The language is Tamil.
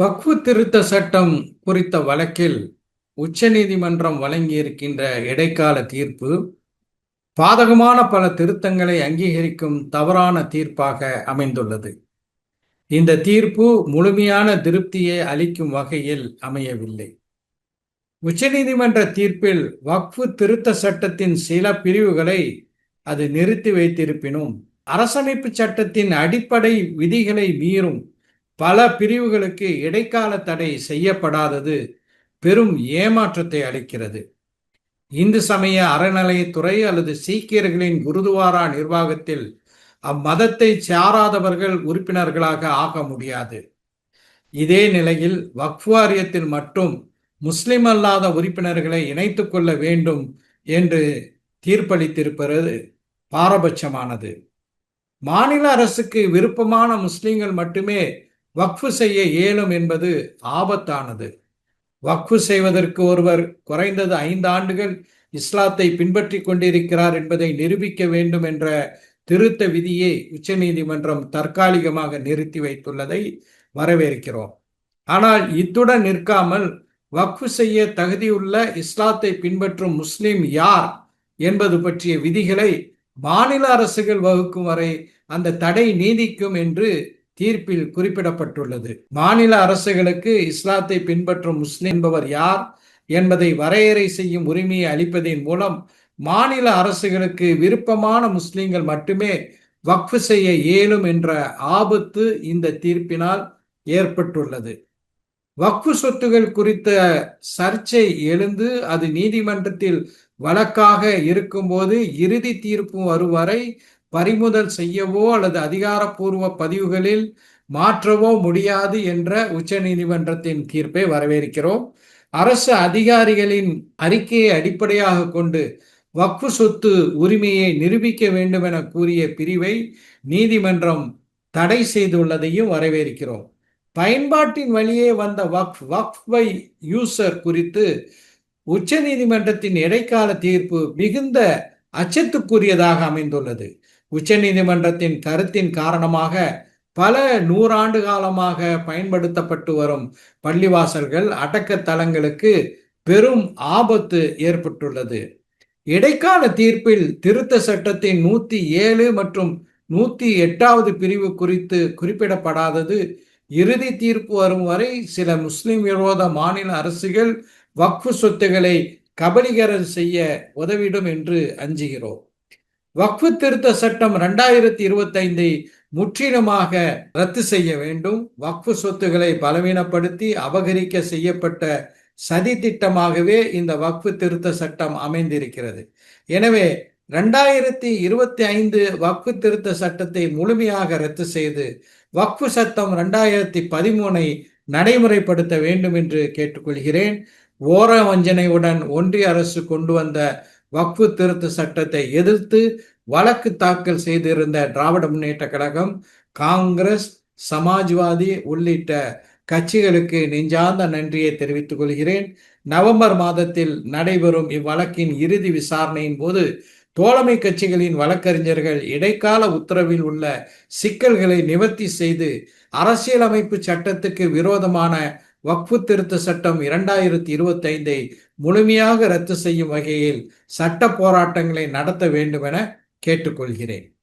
வக்ஃபு திருத்த சட்டம் குறித்த வழக்கில் உச்சநீதிமன்றம் வழங்கியிருக்கின்ற இடைக்கால தீர்ப்பு பாதகமான பல திருத்தங்களை அங்கீகரிக்கும் தவறான தீர்ப்பாக அமைந்துள்ளது. இந்த தீர்ப்பு முழுமையான திருப்தியை அளிக்கும் வகையில் அமையவில்லை. உச்சநீதிமன்ற தீர்ப்பில் வக்ஃபு திருத்த சட்டத்தின் சில பிரிவுகளை அது நிறுத்தி வைத்திருப்பினும் அரசமைப்பு சட்டத்தின் அடிப்படை விதிகளை மீறும் பல பிரிவுகளுக்கு இடைக்கால தடை செய்யப்படாதது பெரும் ஏமாற்றத்தை அளிக்கிறது. இந்து சமய அறநிலையத்துறை அல்லது சீக்கியர்களின் குருதுவாரா நிர்வாகத்தில் அம்மதத்தை சாராதவர்கள் உறுப்பினர்களாக ஆக முடியாது. இதே நிலையில் வக்வாரியத்தில் மட்டும் முஸ்லிம் அல்லாத உறுப்பினர்களை இணைத்து கொள்ள வேண்டும் என்று தீர்ப்பளித்திருப்பது பாரபட்சமானது. மாநில அரசுக்கு விருப்பமான முஸ்லிம்கள் மட்டுமே வக்ஃபு செய்ய இயலும் என்பது ஆபத்தானது. வக்ஃபு செய்வதற்கு ஒருவர் குறைந்தது ஐந்து ஆண்டுகள் இஸ்லாத்தை பின்பற்றி கொண்டிருக்கிறார் என்பதை நிரூபிக்க வேண்டும் என்ற திருத்த விதியை உச்சநீதிமன்றம் தற்காலிகமாக நிறுத்தி வைத்துள்ளதை வரவேற்கிறோம். ஆனால் இத்துடன் நிற்காமல் வக்ஃபு செய்ய தகுதியுள்ள இஸ்லாத்தை பின்பற்றும் முஸ்லிம் யார் என்பது பற்றிய விதிகளை மாநில அரசுகள் வகுக்கும் வரை அந்த தடை நீதிக்கும் என்று தீர்ப்பில் குறிப்பிடப்பட்டுள்ளது. மாநில அரசுகளுக்கு இஸ்லாத்தை பின்பற்றும் முஸ்லிம் என்பவர் யார் என்பதை வரையறை செய்யும் உரிமையை அளிப்பதன் மூலம் மாநில அரசுகளுக்கு விருப்பமான முஸ்லிம்கள் மட்டுமே வக்ஃபு செய்ய இயலும் என்ற ஆபத்து இந்த தீர்ப்பினால் ஏற்பட்டுள்ளது. வக்ஃபு சொத்துகள் குறித்த சர்ச்சை எழுந்து அது நீதிமன்றத்தில் வழக்காக இருக்கும்போது இறுதி தீர்ப்பு வரும் வரை பறிமுதல் செய்யவோ அல்லது அதிகாரப்பூர்வ பதிவுகளில் மாற்றவோ முடியாது என்ற உச்சநீதிமன்றத்தின் தீர்ப்பை வரவேற்கிறோம். அரசு அதிகாரிகளின் அறிக்கையை அடிப்படையாக கொண்டு வக்ஃபு சொத்து உரிமையை நிரூபிக்க வேண்டும் என கூறிய பிரிவை நீதிமன்றம் தடை செய்துள்ளதையும் வரவேற்கிறோம். பயன்பாட்டின் வழியே வந்த வக்ஃப் வக்ஃப் பை யூசர் குறித்து உச்ச நீதிமன்றத்தின் இடைக்கால தீர்ப்பு மிகுந்த அச்சத்துக்குரியதாக அமைந்துள்ளது. உச்சநீதிமன்றத்தின் கருத்தின் காரணமாக பல நூறாண்டு காலமாக பயன்படுத்தப்பட்டு வரும் பள்ளிவாசல்கள் அடக்கத்தலங்களுக்கு பெரும் ஆபத்து ஏற்பட்டுள்ளது. இடைக்கால தீர்ப்பில் திருத்த சட்டத்தின் நூத்தி ஏழு மற்றும் நூத்தி எட்டாவது பிரிவு குறித்து குறிப்பிடப்படாதது. இறுதி தீர்ப்பு வரும் வரை சில முஸ்லிம் விரோத மாநில அரசுகள் வக்ஃபு சொத்துக்களை கபலீகரம் செய்ய உதவிடும் என்று அஞ்சுகிறோம். வக்ஃபு திருத்த சட்டம் ரெண்டாயிரத்தி இருபத்தைந்தை முற்றிலுமாக ரத்து செய்ய வேண்டும். வக்ஃபு சொத்துக்களை பலவீனப்படுத்தி அபகரிக்க செய்யப்பட்ட சதி திட்டமாகவே இந்த வக்ஃபு திருத்த சட்டம் அமைந்திருக்கிறது. எனவே ரெண்டாயிரத்தி இருபத்தி ஐந்து வக்ஃபு திருத்த சட்டத்தை முழுமையாக ரத்து செய்து வக்ஃபு சட்டம் ரெண்டாயிரத்தி பதிமூனை நடைமுறைப்படுத்த வேண்டும் என்று கேட்டுக்கொள்கிறேன். ஓர வஞ்சனையுடன் ஒன்றிய அரசு கொண்டு வந்த வக்ஃபு திருத்த சட்டத்தை எதிர்த்து வழக்கு தாக்கல் செய்திருந்த திராவிட முன்னேற்ற கழகம் காங்கிரஸ் சமாஜ்வாதி உள்ளிட்ட கட்சிகளுக்கு நெஞ்சார்ந்த நன்றியை தெரிவித்துக் கொள்கிறேன். நவம்பர் மாதத்தில் நடைபெறும் இவ்வழக்கின் இறுதி விசாரணையின் போது தோழமை கட்சிகளின் வழக்கறிஞர்கள் இடைக்கால உத்தரவில் உள்ள சிக்கல்களை நிவர்த்தி செய்து அரசியலமைப்பு சட்டத்துக்கு விரோதமான வக்ஃபு திருத்த சட்டம் இரண்டாயிரத்தி இருபத்தி ஐந்தை முழுமையாக ரத்து செய்யும் வகையில் சட்ட போராட்டங்களை நடத்த வேண்டும் என கேட்டுக்கொள்கிறேன்.